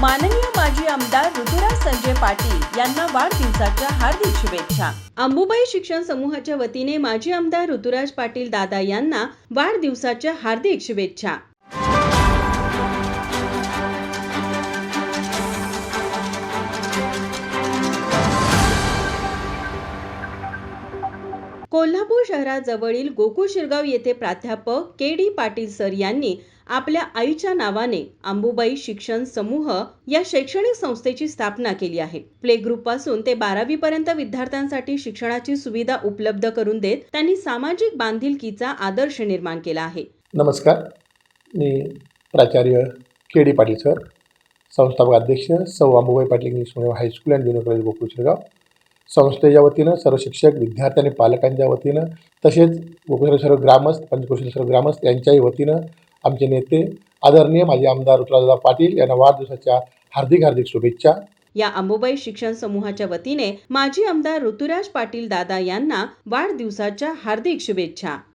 माननीय माजी आमदार ऋतुराज संजय पाटील यांना वाढदिवसाच्या हार्दिक शुभेच्छा. अंबुबाई शिक्षण समूहाच्या वतीने माजी आमदार ऋतुराज पाटील दादा यांना वाढदिवसाच्या हार्दिक शुभेच्छा. कोल्हापूर शहराजवळील गोकुळ शिरगाव येथे प्राध्यापक के डी पाटील सर यांनी आपल्या आईच्या नावाने अंबुबाई शिक्षण समूह या शैक्षणिक संस्थेची स्थापना केली आहे. प्ले ग्रुपपासून ते बारावी पर्यंत विद्यार्थ्यांसाठी शिक्षणाची सुविधा उपलब्ध करून देत त्यांनी सामाजिक बांधिलकीचा आदर्श निर्माण केला आहे. नमस्कार. मी प्राचार्य के डी पाटील सर संस्थापक अध्यक्ष सौ Ambubai Patil English high school and junior college Gokul Shirgaon. संस्थेच्या वतीनं सर्व शिक्षक विद्यार्थी आणि पालकांच्या वतीनं तसेच गोकुळ सर्व ग्रामस्थ पंचक्रोशील ग्रामस्थ यांच्याही वतीनं आमचे नेते आदरणीय माजी आमदार ऋतुराजदा पाटील यांना वाढदिवसाच्या हार्दिक हार्दिक शुभेच्छा. या अंबुबाई शिक्षण समूहाच्या वतीने माजी आमदार ऋतुराज पाटील दादा यांना वाढदिवसाच्या हार्दिक शुभेच्छा.